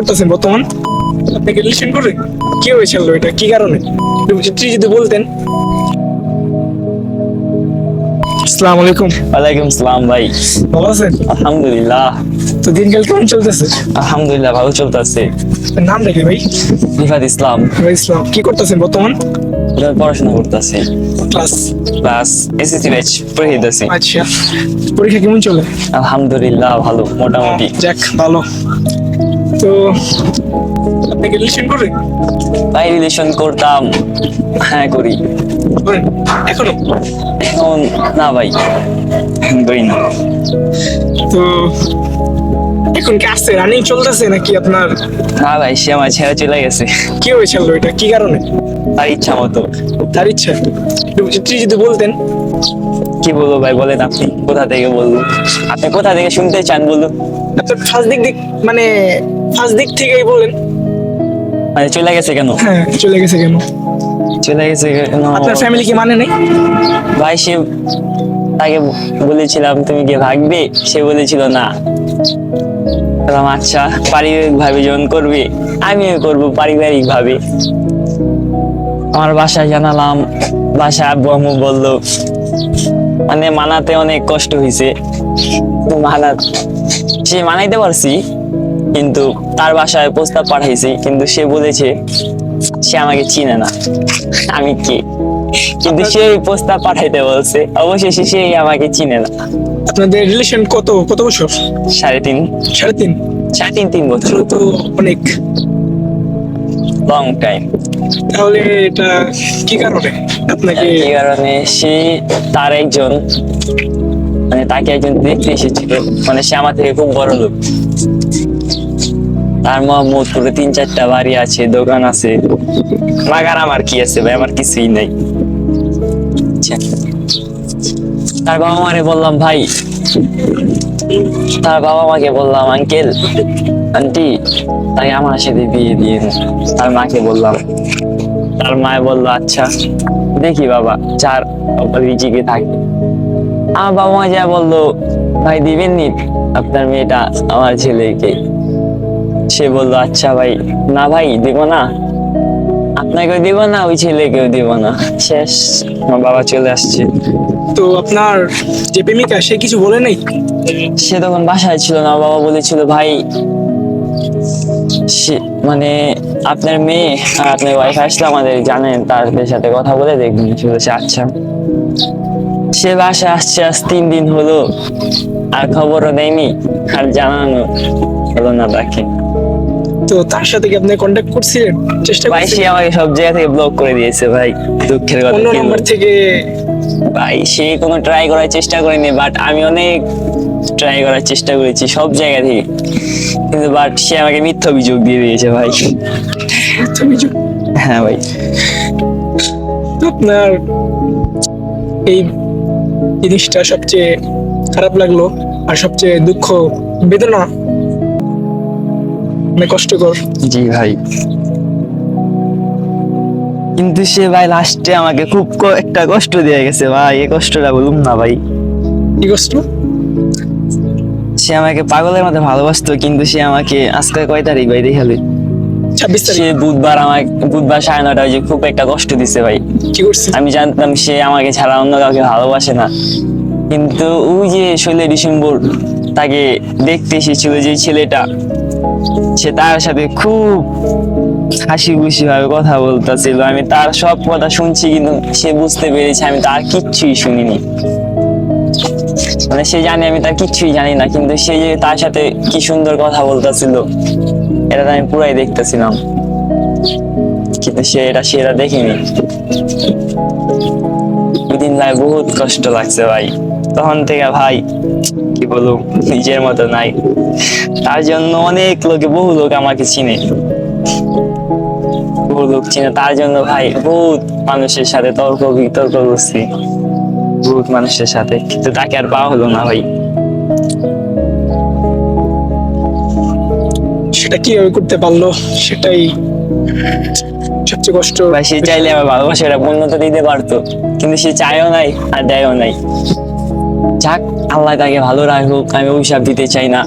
করতেছেন বর্তমান? আপনাকে রিলেশন করে কি হয়েছিল এটা? কি কারণে? একটু যদি বলতেন। আসসালামু আলাইকুম। ওয়ালাইকুম সালাম ভাই। ভালো আছেন? আলহামদুলিল্লাহ। তো দিনকাল কেমন চলতেছে? আলহামদুলিল্লাহ ভালো চলতেছে। নাম ভাই। রিফাত ইসলাম। ইসলাম কি করতেছেন বর্তমান? পড়াশোনা করতেছি। ক্লাস? ক্লাস এসএসসি ব্যাচ পড়ে দিতেছি। আচ্ছা পরীক্ষা কেমন চলে? আলহামদুলিল্লাহ ভালো মোটামুটি। যাক ভালো। তো আপনাকে রিলেশন করে ভাই রিলেশন করতাম। হ্যাঁ করি। করেন? এখনও? এখন না ভাই করি না। তো এখন কি আসছে রানিং চলতেছে নাকি আপনার? না ভাই সে আমার ছেড়ে চলে গেছে। কি হয়েছিল এটা? কি কারণে? তার ইচ্ছা মতো। তার ইচ্ছা? একটু যদি- বলতেন। কি বলব ভাই বলেন আপনি। কোথা থেকে বলব? আপনি কোথা থেকে শুনতে চান বলুন? ফার্স্ট দিক দিক মানে ফার্স্ট দিক থেকেই বলেন মানে চলে গেছে কেন? হ্যাঁ চলে গেছে কেন? চলে গেছে কেন? আপনার ফ্যামিলি কি মানে নেই? ভাই সে তাকে বলেছিলাম তুমি কি ভাগবে? সে বলেছিল না। বললাম, আচ্ছা পারিবারিক ভাবে যখন করবে আমিও করব পারিবারিক ভাবে আমার বাসায় জানালাম বাসায় আব্বু আম্মু বলল মানে মানাতে অনেক কষ্ট হয়েছে মানা সে মানাইতে পারছি কিন্তু তার বাসায় প্রস্তাব পাঠাইছি কিন্তু সে বলেছে সে আমাকে চিনে না। আমি কে? কিন্তু সে ওই প্রস্তাব পাঠাইতে বলছে অবশেষে সে আমাকে চিনে না। আপনাদের রিলেশন কত কত বছর? সাড়ে তিন। সাড়ে তিন? সাড়ে তিন তিন বছর। তো অনেক। লং টাইম তাহলে এটা কি কারণে? আপনাকে এই কারণে? সে তার একজন মানে তাকে একজন দেখতে এসেছিল। মানে সে আমার থেকে খুব বড় লোক। তার মোহাম্মদপুরে তিন চারটা বাড়ি আছে, দোকান আছে। মাগার আমার কি আছে ভাই? আমার কিছুই নেই। আচ্ছা। তার বাবা মারে বললাম, ভাই, তার বাবা মাকে বললাম, আঙ্কেল, আন্টি, তাই আমার সাথে বিয়ে দিয়ে। তার মাকে বললাম। তার মায় বলল আচ্ছা দেখি বাবা চার রিজিকে থাকে। আমার বাবা মা যা বলল ভাই দিবেন নি? আপনার মেয়েটা আমার ছেলেকে। সে বলল আচ্ছা ভাই। না ভাই দিব না। আপনাকেও দিব না ওই ছেলেকেও দিব না। শেষ আমার বাবা চলে আসছে। তো আপনার যে প্রেমিকা সে কিছু বলে নাই? সে তখন বাসায় ছিল না বাবা বলেছিল ভাই সে মানে আপনার মেয়ে আর আপনার ওয়াইফ আসলে আমাদের জানেন তাদের সাথে কথা বলে দেখবেন। সে আচ্ছা। সে বাসা আসছে আজ তিন দিন হলো আর খবরও দেয়নি আর জানানো হলো না তাকে তো তার সাথে কি আপনি কন্ট্যাক্ট করছিলেন? চেষ্টা ভাই সে আমাকে সব জায়গা থেকে ব্লক করে দিয়েছে ভাই দুঃখের কথা অন্য নাম্বার থেকে? ভাই সে কোনো ট্রাই করার চেষ্টা করেনি বাট আমি অনেক ট্রাই করার চেষ্টা করেছি সব জায়গা থেকে। কিন্তু বাট সে আমাকে মিথ্যা অভিযোগ দিয়ে দিয়েছে ভাই। হ্যাঁ ভাই। আপনার এই জিনিসটা সবচেয়ে খারাপ লাগল আর সবচেয়ে দুঃখ বেদনা মানে কষ্টকর। জি ভাই। কিন্তু সে ভাই লাস্টে আমাকে খুব একটা কষ্ট দিয়ে গেছে। ভাই এই কষ্টটা বলুম না ভাই। কি কষ্ট? সে আমাকে পাগলের মধ্যে ভালোবাসতো কিন্তু সে আমাকে আজকে কয় তারিখ ভাই দেখালে? ছাব্বিশ সে বুধবার আমাকে বুধবার সাড়ে নটা যে খুব একটা কষ্ট দিছে ভাই। কি করছে? আমি জানতাম সে আমাকে ছাড়া অন্য কাউকে ভালোবাসে না। কিন্তু ওই যে ষোলো ডিসেম্বর তাকে দেখতে এসেছিল যে ছেলেটা সে তার সাথে খুব হাসি খুশি ভাবে কথা বলতেছিল। আমি তার সব কথা শুনছি কিন্তু সে বুঝতে পেরেছে আমি তার কিচ্ছুই শুনিনি। মানে সে জানে, আমি তার কিচ্ছুই জানি না, কিন্তু সে যে তার সাথে কি সুন্দর কথা বলতেছিল, এটা আমি পুরাই দেখতেছিলাম। কিন্তু সে এটা সে এটা দেখেনি। দুদিন ভাই বহুত কষ্ট লাগছে ভাই। তখন থেকে ভাই, কি বলব, নিজের মতো নাই। তার জন্য অনেক লোকে, বহু লোক আমাকে চিনে। বহু লোক চিনে। তার জন্য ভাই, বহুত মানুষের সাথে তর্ক বিতর্ক করছি। বহুত মানুষের সাথে কিন্তু তাকে আর পাওয়া হলো না ভাই। সেটা কীভাবে করতে পারল সেটাই সবচেয়ে কষ্ট। ভাই সে চাইলে আমার ভালোবাসাটা পূর্ণতা দিতে পারতো কিন্তু সে চায়ও নাই আর দেয়ও নাই। যাক আল্লাহ তাকে ভালো রাখুক আমি অভিশাপ দিতে চাই না।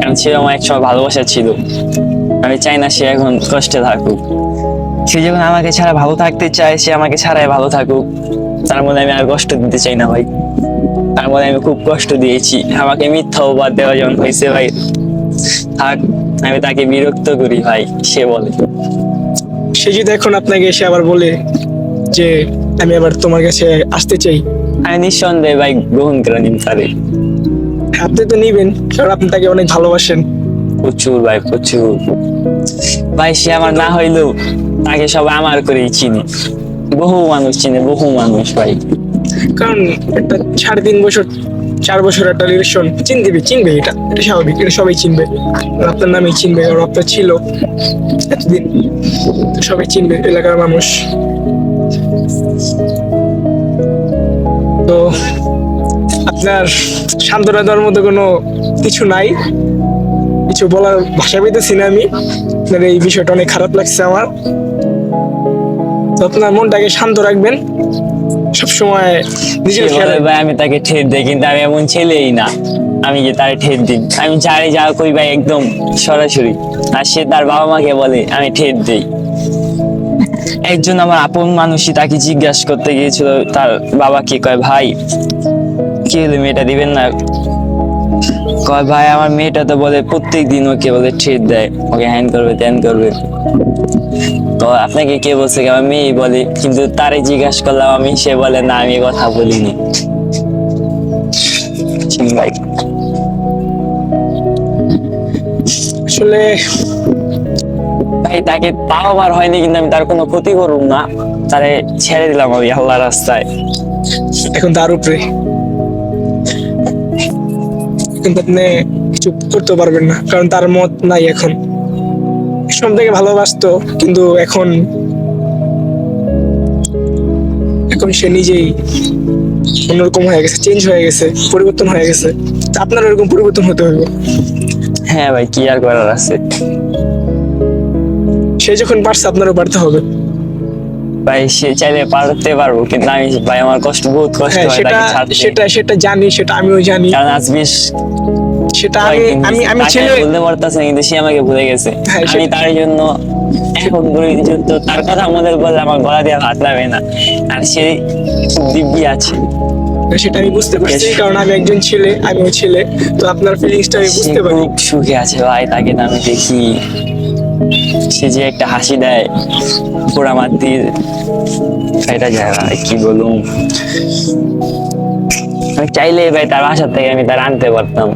কারণ সে আমার একসময় ভালোবাসা ছিল। আমি চাই না সে এখন কষ্টে থাকুক। সে যখন আমাকে ছাড়া ভালো থাকতে চায় সে আমাকে ছাড়াই ভালো থাকুক। তার মধ্যে আমি আর কষ্ট দিতে চাই না ভাই। তার মধ্যে আমি খুব কষ্ট দিয়েছি। আমাকে মিথ্যা অবাদ দেওয়া যখন হয়েছে ভাই। থাক আমি তাকে বিরক্ত করি ভাই সে বলে। সে যদি এখন আপনাকে এসে আবার বলে যে আমি আবার তোমার কাছে আসতে চাই? আমি নিঃসন্দেহে ভাই গ্রহণ করে নিন তারে। আপনি তো নিবেন কারণ আপনি তাকে অনেক ভালোবাসেন। প্রচুর ভাই প্রচুর। ভাই সে আমার না হইলেও তাকে সবাই আমার করেই চিনি। বহু মানুষ চিনে, বহু মানুষ ভাই। কারণ একটা সাড়ে তিন বছর, চার বছর একটা রিলেশন চিনবে চিনবে এটা এটা স্বাভাবিক, এটা সবাই চিনবে। আর আপনার নামেই চিনবে কারণ আপনার ছিল। এতদিন সবাই চিনবে, এলাকার মানুষ। তো আপনার সান্ত্বনা দেওয়ার মতো কোনো কিছু নাই। কিছু বলার ভাষা পেতেছি না আমি। আপনার এই বিষয়টা অনেক খারাপ লাগছে আমার। তো আপনার মনটাকে শান্ত রাখবেন। সবসময় নিজের খেয়াল ভাই আমি তাকে ঠেট দিই কিন্তু আমি এমন ছেলেই না। আমি যে তারে ঠেট দিই। আমি যারে যা কই ভাই একদম সরাসরি। আর সে তার বাবা মাকে বলে আমি ঠেট দিই। একজন আমার আপন মানুষই তাকে জিজ্ঞাসা করতে গিয়েছিল তার বাবাকে কয় ভাই কি হলো মেয়েটা দিবেন না? কয় ভাই আমার মেয়েটা তো বলে প্রত্যেক দিন ওকে বলে ট্রিট দেয়। ওকে হ্যান করবে ত্যান করবে। তো আপনাকে কে বলছে মেয়েই বলে কিন্তু তারে জিজ্ঞাসা করলাম আমি সে বলে না আমি কথা বলিনি। ভাই। আসলে ভাই তাকে তাও আমার হয়নি কিন্তু আমি তার কোনো ক্ষতি করুম না। তারে ছেড়ে দিলাম আমি আল্লাহ রাস্তায়। এখন তার উপরে। কিন্তু আপনি কিছু করতে পারবেন না কারণ তার মত নাই এখন। সব থেকে ভালোবাসতো কিন্তু এখন এখন সে নিজেই অন্যরকম হয়ে গেছে চেঞ্জ হয়ে গেছে পরিবর্তন হয়ে গেছে। আপনার এরকম পরিবর্তন হতে হবে? হ্যাঁ ভাই কি আর করার আছে? সে যখন পারছে আপনারও পারতে হবে। ভাই সে চাইলে পারতে পারব কিন্তু আমি ভাই আমার কষ্ট বহুত কষ্ট হ্যাঁ হয় সেটা সেটা সেটা জানি সেটা আমিও জানি। আজ বেশ সেটা আমি আমি আমি ছেলে বলতে পারতেছে কিন্তু সে আমাকে ভুলে গেছে। হ্যাঁ, আমি তার জন্য এখন পর্যন্ত তার কথা আমাদের বলে আমার গলা দিয়ে হাত লাগে না। আর সে দিব্যি আছে। সেটা আমি বুঝতে পারছি কারণ আমি একজন ছেলে আমিও ছেলে তো আপনার ফিলিংসটা আমি বুঝতে পারি। সুখে আছে ভাই তাকে আমি দেখি। সে যে একটা হাসি দেয় পোড়া দিয়ে এটা যায় ভাই কি বলুম আমি চাইলে ভাই তার বাসা থেকে আমি তার আনতে পারতাম।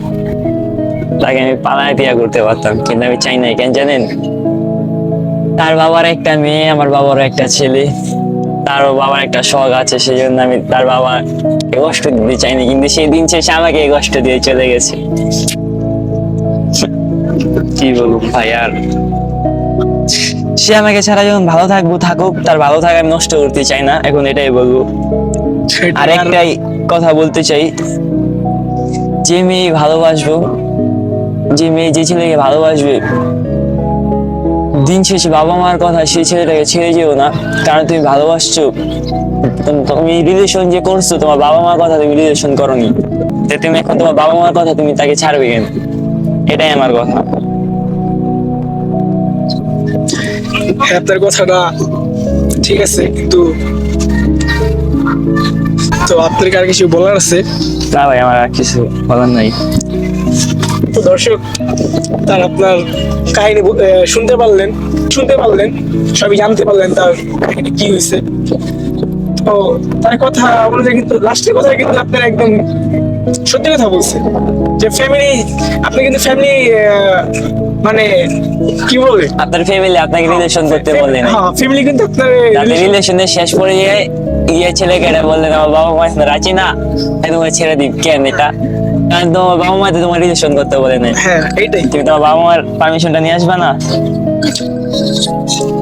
তাকে আমি পালায় বিয়া করতে পারতাম কিন্তু আমি চাই নাই কেন জানেন? তার বাবার একটা মেয়ে আমার বাবারও একটা ছেলে তারও বাবার একটা শখ আছে সেই জন্য আমি তার বাবা কষ্ট দিতে চাইনি কিন্তু সেই দিন শেষে আমাকে কষ্ট দিয়ে চলে গেছে। কি বলব ভাই আর সে আমাকে ছাড়া যখন ভালো থাকব থাকুক তার ভালো থাকা আমি নষ্ট করতে চাই না এখন এটাই বলব। আর একটাই কথা বলতে চাই যে মেয়ে ভালোবাসবো যে মেয়ে যে ছেলেকে ভালোবাসবে দিন শেষে বাবা মার কথা সেই ছেলেটাকে ছেড়ে যেও না। কারণ তুমি ভালোবাসছো। তুমি রিলেশন যে করছ তোমার বাবা মার কথা তুমি রিলেশন করনি। তো তুমি এখন তোমার বাবা মার কথা তুমি তাকে ছাড়বে কেন? এটাই আমার কথা। হ্যাঁ, আপনার কথাটা ঠিক আছে কিন্তু তো আপনার আর কিছু বলার আছে? না ভাই আমার আর কিছু বলার নাই। তো দর্শক তার আপনার কাহিনী শুনতে পারলেন শুনতে পারলেন সবই জানতে পারলেন তার কাহিনী কি হয়েছে। তো তার কথা অনুযায়ী কিন্তু লাস্টের কথা কিন্তু আপনার একদম সত্যি কথা বলছে। যে ফ্যামিলি আপনি কিন্তু ফ্যামিলি মানে কি বলে? আপনার ফ্যামিলি আপনাকে রিলেশন করতে বলে না হ্যাঁ ফ্যামিলি কিন্তু আপনার রিলেশনের শেষ পর্যায়ে গিয়ে ছেলেকে এটা বললেন আমার বাবা মা রাজি না? তোমার ছেড়ে দিই কেন এটা? কারণ তোমার বাবা মা তো তোমার রিলেশন করতে বলে নাই। হ্যাঁ এইটাই। তুমি তোমার বাবা মার পারমিশনটা নিয়ে আসবে না?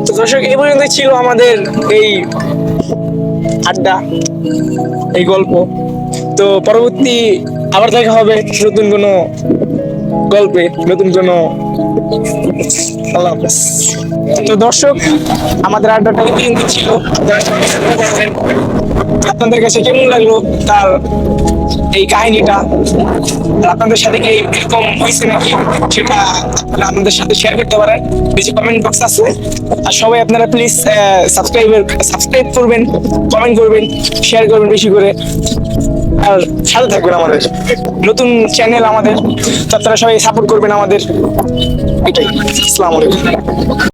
তো দর্শক এই পর্যন্ত ছিল আমাদের এই আড্ডা এই গল্প। তো পরবর্তী আবার দেখা হবে নতুন কোনো গল্পে নতুন কোনো আল্লাহ হাফেজ। তো দর্শক আমাদের আড্ডাটা পর্যন্ত ছিল। আপনাদের কাছে কেমন লাগল তার এই কাহিনীটা আপনাদের সাথে কি এরকম হয়েছে নাকি? সেটা আপনারা আমাদের সাথে শেয়ার করতে পারেন। নিচে কমেন্ট বক্স আছে। আর সবাই আপনারা প্লিজ সাবস্ক্রাইবের সাবস্ক্রাইব করবেন কমেন্ট করবেন শেয়ার করবেন বেশি করে। আর সাথে থাকবেন আমাদের। নতুন চ্যানেল আমাদের। তো আপনারা সবাই সাপোর্ট করবেন আমাদের। এটাই। আসসালামু আলাইকুম।